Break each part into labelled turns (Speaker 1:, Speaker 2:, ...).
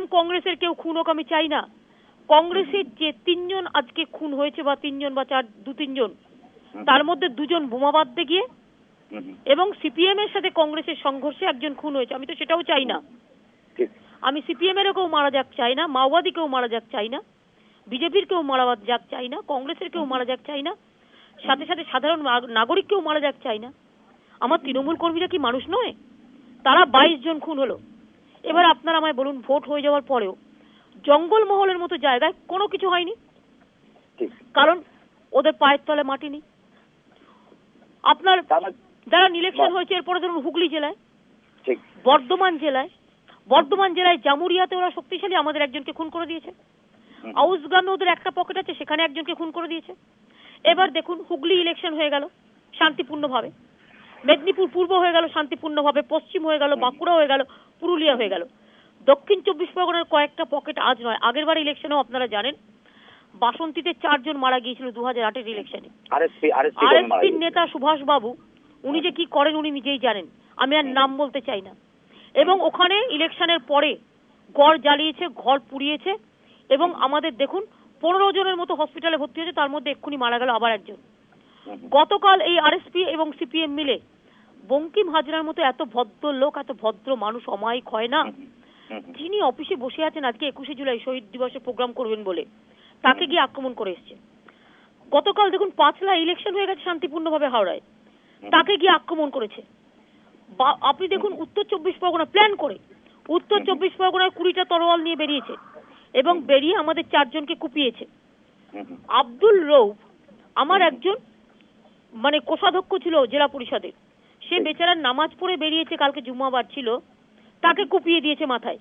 Speaker 1: CPM কংগ্রেসের কেউ খুন হোক আমি চাই না। কংগ্রেসের যে তিনজন আজকে খুন হয়েছে বা তিনজন বা চার দু তিনজন তার মধ্যে দুজন বোমা বাঁধতে গিয়ে এবং সিপিএম এর সাথে কংগ্রেসের সংঘর্ষে একজন খুন হয়েছে আমি তো সেটাও চাই না। আমি সিপিএম এরও কেউ মারা যাক চাই না মাওবাদী কেউ মারা যাক চাই না বিজেপির কেউ মারা যাক চাই না কংগ্রেসের কেউ মারা যাক চাই না সাথে সাথে সাধারণ নাগ- নাগরিক কেউ মারা যাক চাই না। আমার তৃণমূল কর্মীরা কি মানুষ নয়? তারা বাইশ জন খুন হলো। এবার আপনারা আমায় বলুন ভোট হয়ে যাওয়ার পরেও জঙ্গলমহলের মতো জায়গায় কোনো কিছু হয়নি? কারণ ওদের পায়ের তলে মাটি নেই। আপনার যারা ইলেকশন হয়েছে এরপরে ধরুন হুগলি জেলায় বর্ধমান জেলায় বর্ধমান জেলায় জামুরিয়াতে ওরা শক্তিশালী আমাদের একজনকে খুন করে দিয়েছে।
Speaker 2: হুম,
Speaker 1: আউসগ্রামে ওদের একটা পকেট আছে সেখানে একজনকে খুন করে দিয়েছে। এবার দেখুন হুগলি ইলেকশন হয়ে গেল শান্তিপূর্ণভাবে। মেদিনীপুর পূর্ব হয়ে গেল শান্তিপূর্ণভাবে পশ্চিম হয়ে গেল বাঁকুড়া হয়ে গেল পুরুলিয়া হয়ে গেল। দক্ষিণ চব্বিশ পরগনার কয়েকটা পকেট আজ নয় আগের বার ইলেকশনেও আপনারা জানেন বাসন্তীতে চারজন মারা গিয়েছিল দু হাজার আটের ইলেকশনে
Speaker 2: আরএসপি আরএসপি
Speaker 1: আরএসপির নেতা সুভাষ বাবু উনি যে কি করেন উনি নিজেই জানেন আমি আর নাম বলতে চাই না। এবং ওখানে ইলেকশনের পরে গড় জ্বালিয়েছে ঘর পুড়িয়েছে এবং আমাদের দেখুন পনেরো জনের মতো হসপিটালে ভর্তি হয়েছে তার মধ্যে এক্ষুনি মারা গেল আবার একজন। গতকাল এই আরএসপি এবং সিপিএম মিলে বঙ্কিম হাজরার মতো এত ভদ্র লোক এত ভদ্র মানুষ অমায়িক হয় না। যিনি অফিসে বসে আছেন আজকে একুশে জুলাই শহীদ দিবসে প্রোগ্রাম করবেন বলে তাকে গিয়ে আক্রমণ করে এসছে। গতকাল দেখুন পাঁচলা ইলেকশন হয়ে গেছে শান্তিপূর্ণভাবে হাওড়ায়। তাকে গিয়ে আক্রমণ করেছে। আপনি দেখুন উত্তর চব্বিশ পরগনা প্ল্যান করে উত্তর চব্বিশ পরগনায় কুড়িটা তরোয়াল নিয়ে বেরিয়েছে এবং বেরিয়ে আমাদের চারজনকে কুপিয়েছে। আব্দুল রৌফ আমার একজন মানে কোষাধ্যক্ষ ছিল জেলা পরিষদের। সে বেচারার নামাজ পড়ে বেরিয়েছে কালকে জুম্মাবার ছিল তাকে কুপিয়ে দিয়েছে মাথায়।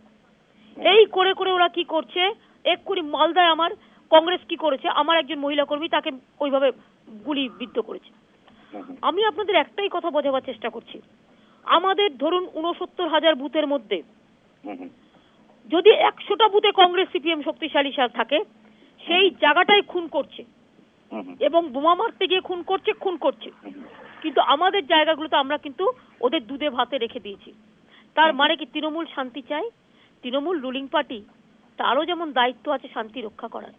Speaker 1: এই করে করে ওরা কি করছে? এক্ষুনি মালদায় আমার কংগ্রেস কি করেছে? আমার একজন মহিলা কর্মী তাকে ওইভাবে গুলি বিদ্ধ করেছে। আমি আপনাদের একটাই কথা বোঝাবার চেষ্টা করছি। আমাদের ধরুন উনসত্তর হাজার বুথের মধ্যে যদি একশোটা বুথে কংগ্রেস সিপিএম শক্তিশালী সা- থাকে সেই জায়গাটাই খুন করছে। এবং বোমা মারতে গিয়ে খুন করছে খুন করছে। কিন্তু আমাদের জায়গাগুলোতে আমরা কিন্তু ওদের দুধে ভাতে রেখে দিয়েছি। তার মানে কি তৃণমূল শান্তি চাই? তৃণমূল রুলিং পার্টি তারও যেমন দায়িত্ব আছে শান্তি রক্ষা করার।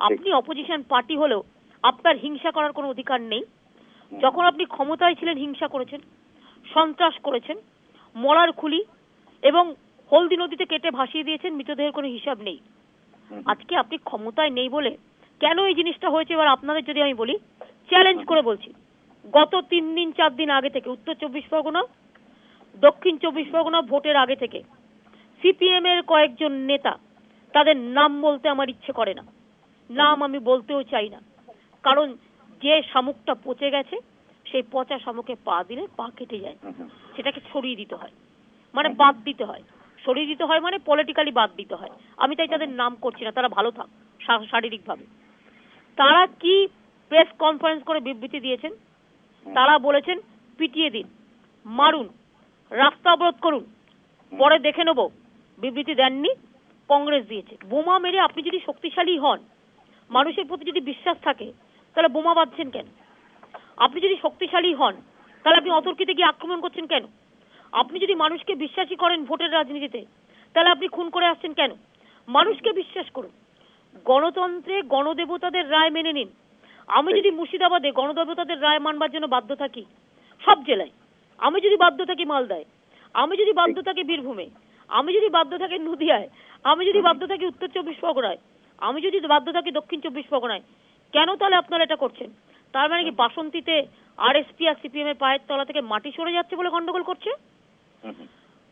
Speaker 1: আপনি অপোজিশন পার্টি হলেও আপনার হিংসা করার কোনো অধিকার নেই। যখন আপনি ক্ষমতায় ছিলেন হিংসা করেছেন সন্ত্রাস করেছেন মরার খুলি এবং হলদি নদীতে কেটে ভাসিয়ে দিয়েছেন মৃতদেহের কোনো হিসাব নেই। আজকে আপনি ক্ষমতায় নেই বলে কেন এই জিনিসটা হয়েছে? এবার আপনাদের যদি আমি বলি চ্যালেঞ্জ করে বলছি। গত তিন দিন, চার দিন আগে থেকে, উত্তর চব্বিশ পরগনা, দক্ষিণ চব্বিশ পরগনা ভোটের আগে থেকে সিপিএম এর কয়েকজন নেতা তাদের নাম বলতে আমার ইচ্ছে করে না। নাম আমি বলতেও চাই না। কারণ যে শামুকটা পচে গেছে, সেই পচা শামুকে পা দিলে পা কেটে যায়। সেটাকে ছড়িয়ে দিতে হয়। মানে বাদ দিতে হয়। সরিয়ে দিতে হয় মানে পলিটিক্যালি বাদ দিতে হয়। আমি তাই তাদের নাম করছি না। তারা ভালো থাক, শারীরিকভাবে। তারা কি প্রেস কনফারেন্স করে বিবৃতি দিয়েছেন? তারা বলেছেন পিটিয়ে দিন মারুন রাস্তা অবরোধ করুন পরে দেখে নেব। বিবৃতি দেননি কংগ্রেস দিয়েছে। বোমা মেরে আপনি যদি শক্তিশালী হন মানুষের প্রতি যদি বিশ্বাস থাকে তাহলে বোমা বাঁধছেন কেন? আপনি যদি শক্তিশালী হন তাহলে আপনি অতর্কিতে গিয়ে আক্রমণ করছেন কেন? আপনি যদি মানুষকে বিশ্বাসী করেন ভোটের রাজনীতিতে তাহলে আপনি খুন করে আসছেন কেন? মানুষকে বিশ্বাস করুন। গণতন্ত্রে গণদেবতাদের রায় মেনে নিন। আমি যদি মুর্শিদাবাদে গণদেবতাদের রায় মানবার জন্য বাধ্য থাকি সব জেলায় আমি যদি বাধ্য থাকি মালদায় আমি যদি বাধ্য থাকি বীরভূমে আমি যদি বাধ্য থাকি নদিয়ায় আমি যদি বাধ্য থাকি উত্তর চব্বিশ পরগনায় আমি যদি বাধ্য থাকি দক্ষিণ চব্বিশ পরগনায় কেন তাহলে আপনারা এটা করছেন? তার মানে কি বাসন্তীতে আর আরএসপি আর সিপিএম এর পায়ের তলা থেকে মাটি সরে যাচ্ছে বলে গন্ডগোল করছে?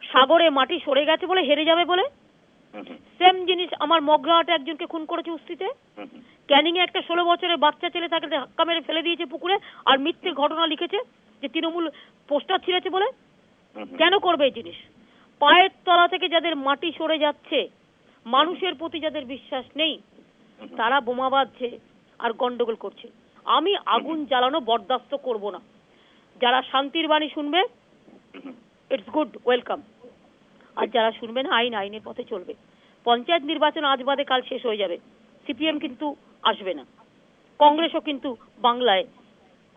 Speaker 1: সাগরে মাটি সরে গেছে বলে হেরে যাবে বলে? সেম জিনিস আমার মগরাহাটে একজনকে খুন করেছে উস্তিতে। ক্যানিং এ একটা ষোলো বছরের বাচ্চা ছেলে তাকে ধাক্কা মেরে ফেলে দিয়েছে পুকুরে আর মিথ্যে ঘটনা লিখেছে যে তৃণমূল পোস্টার ছিঁড়েছে বলে। কেন করবে এই জিনিস? পায়ের তলা থেকে যাদের মাটি সরে যাচ্ছে, মানুষের প্রতি যাদের বিশ্বাস নেই, তারা বোমা বাঁধছে আর গন্ডগোল করছে। আমি আগুন জ্বালানো বরদাস্ত করব না। যারা শান্তির বাণী শুনবে ইটস গুড ওয়েলকাম আর যারা শুনবে না আইন, আইনের পথে চলবে। পঞ্চায়েত নির্বাচন আজ বাদে কাল শেষ হয়ে যাবে। সিপিএম কিন্তু আসবে না। কংগ্রেসও কিন্তু বাংলায়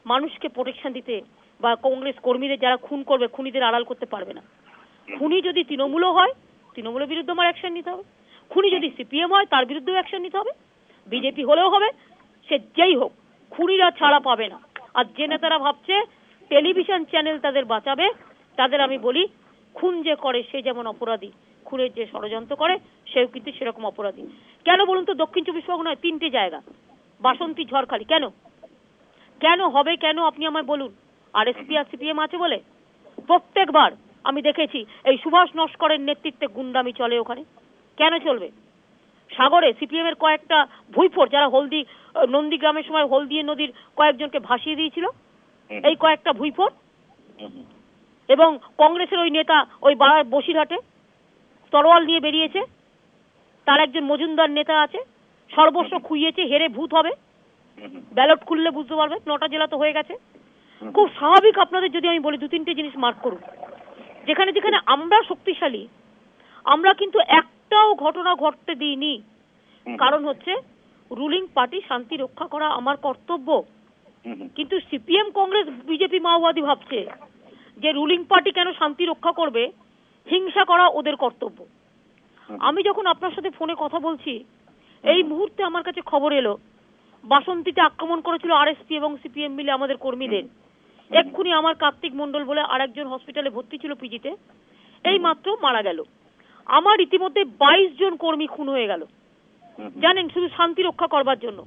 Speaker 1: মানুষকে প্রোটেকশন দিতে বা কংগ্রেস কর্মীদের যারা খুন করবে, খুনিদের আড়াল করতে পারবে না। খুনি যদি তৃণমূলও হয়, তৃণমূলের বিরুদ্ধে আমার অ্যাকশন নিতে হবে। খুনি যদি সিপিএম হয়, তার বিরুদ্ধেও অ্যাকশন নিতে হবে। বিজেপি হলেও হবে, সে যেই হোক, খুনিরা ছাড়া পাবে না। আর যে নেতারা ভাবছে টেলিভিশন চ্যানেল তাদের বাঁচাবে, তাদের আমি বলি খুন যে করে সে যেমন অপরাধী খুনের যে ষড়যন্ত্র করে সেও কিন্তু সেরকম অপরাধী। কেন বলুন তো দক্ষিণ চব্বিশ পরগনায় তিনটে জায়গা বাসন্তী ঝড়খালি কেন? কেন হবে কেন আপনি আমায় বলুন? আর এসপি আর সিপিএম আছে বলে? প্রত্যেকবার আমি দেখেছি এই সুভাষ নস্করের নেতৃত্বে গুন্ডামি চলে ওখানে। কেন চলবে? সাগরে সিপিএম এর কয়েকটা ভুইফোর যারা হলদি নন্দীগ্রামের সময় হলদিয়ে নদীর কয়েকজনকে ভাসিয়ে দিয়েছিল এই কয়েকটা ভুইফোর এবং কংগ্রেসের ওই নেতা ওই বাড়ার বসিরহাটে তরোয়াল নিয়ে বেরিয়েছে। তার একজন মজুমদার নেতা আছে। সর্বস্ব খুইয়েছে, হেরে ভূত হবে। ব্যালট খুললে বুঝতে পারবে, নটা জেলা তো হয়ে গেছে। খুব স্বাভাবিক আপনাদের যদি আমি বলি দু তিনটে জিনিস মার্ক করুন। যেখানে যেখানে আমরা শক্তিশালী, আমরা কিন্তু একটাও ঘটনা ঘটতে দিইনি। কারণ হচ্ছে রুলিং পার্টি শান্তি রক্ষা করা আমার কর্তব্য। কিন্তু সিপিএম, কংগ্রেস, বিজেপি মাওবাদী ভাবছে। যে রুলিং পার্টি কেন শান্তি রক্ষা করবে হিংসা করা ওদের কর্তব্য। আমি যখন আপনার সাথে ফোনে কথা বলছি এই মুহূর্তে আমার কাছে খবর এলো বাসন্তীতে আক্রমণ করেছিল আরএসপি এবং সিপিএম মিলে আমাদের কর্মীদের। এক্ষুনি আমার কার্তিক মন্ডল বলে আরেকজন হসপিটালে ভর্তি ছিল পিজিতে এই মাত্র মারা গেল। আমার ইতিমধ্যে বাইশ জন কর্মী খুন হয়ে গেল। জানেন শুধু শান্তি রক্ষা করবার জন্য।